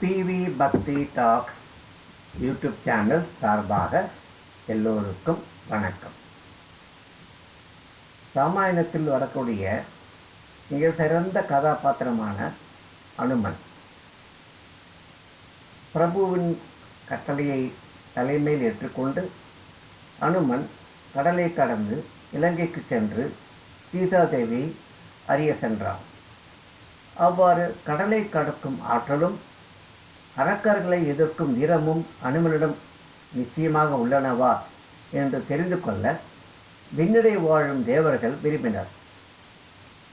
PV பக்தி talk YouTube channel சார்பாக எல்லோருக்கும் வணக்கம். ராமாயணத்தில் வரக்கூடிய மிக சிறந்த கதாபாத்திரமான அனுமன். பிரபுவின் கட்டளையை தலைமையில் ஏற்றுக்கொண்டு அனுமன் கடலை கடந்து இலங்கைக்கு சென்று சீதாதேவியை அறிய சென்றான். அவ்வாறு கடலை கடக்கும் ஆற்றலும் அரக்கர்களை எதிர்க்கும் வீரமும் அனுமனிடம் நிச்சயமாக உள்ளனவா என்று தெரிந்து கொள்ள விண்ணிடை வாழும் தேவர்கள் விரும்பினர்.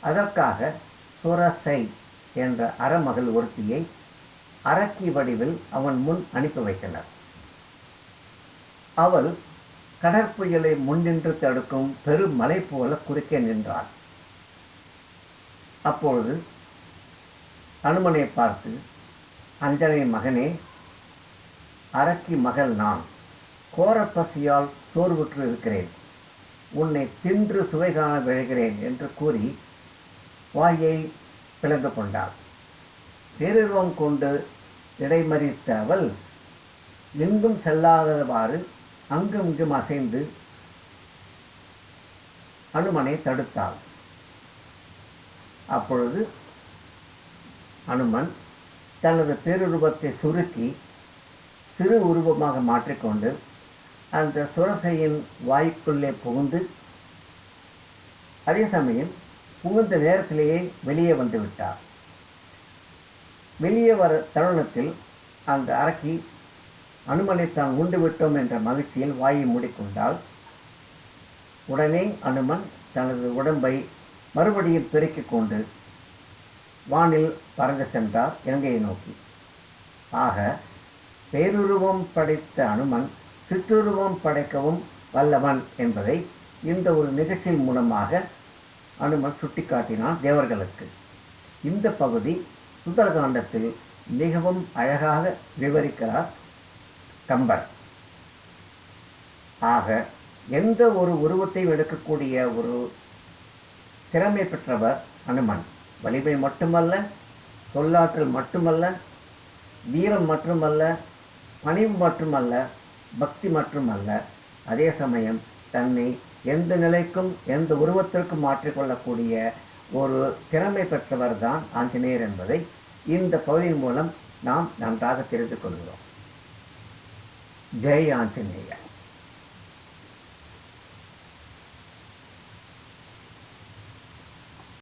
அதற்காக சுரசை என்ற அறமகள் ஒருத்தியை அரக்கி வடிவில் அவன் முன் அனுப்பி வைத்தனர். அவள் கடற்புயலை முன்னின்று தடுக்கும் பெரும் மலை போல குறுக்கே நின்றாள். அப்பொழுது அனுமனை பார்த்து அஞ்சனை மகனே அரக்கி மகள் நான். கோரப்பசியால் சோர்வுற்று இருக்கிறேன். உன்னை தின்று சுவை காண விழைகிறேன் என்று கூறி வாயை பிளந்து கொண்டாள். பேருருவம் கொண்டு இடைமறித்த அவள் எங்கும் செல்லாதவாறு அங்கும் இங்கும் அசைந்து அனுமனை தடுத்தாள். அப்பொழுது அனுமன் தனது பேருருவத்தை சுருக்கி சிறு உருவமாக மாற்றிக்கொண்டு அந்த சுரசையின் வாய்க்குள்ளே புகுந்து அதே சமயம் புகுந்த நேரத்திலேயே வெளியே வந்து விட்டார். வெளியே வர தருணத்தில் அந்த அரக்கி அனுமனை தான் உண்டு விட்டோம் என்ற மகிழ்ச்சியில் வாயை மூடிக்கொண்டால் உடனே அனுமன் தனது உடம்பை மறுபடியும் பெருக்கிக் கொண்டு வானில் பறந்து சென்றார் இலங்கையை நோக்கி. ஆக பேருருவம் படைத்த அனுமன் சிற்றுருவம் படைக்கவும் வல்லவன் என்பதை இந்த ஒரு நிகழ்ச்சி மூலமாக அனுமன் சுட்டிக்காட்டினான் தேவர்களுக்கு. இந்த பகுதி சுந்தரகாண்டத்தில் மிகவும் அழகாக விவரிக்கிறார் கம்பர். ஆக எந்த ஒரு உருவத்தையும் எடுக்கக்கூடிய ஒரு திறமை பெற்றவர் அனுமன். வலிமை மட்டுமல்ல சொல்லாற்றல் மட்டுமல்ல வீரம் மட்டுமல்ல பணிவு மட்டுமல்ல பக்தி மட்டுமல்ல அதே சமயம் தன்னை எந்த நிலைக்கும் எந்த உருவத்திற்கும் மாற்றிக்கொள்ளக்கூடிய ஒரு திறமை பெற்றவர் தான் ஆஞ்சநேயர் என்பதை இந்த பகுதியின் மூலம் நாம் நன்றாக தெரிந்து கொள்கிறோம். ஜெய் ஆஞ்சநேயர்.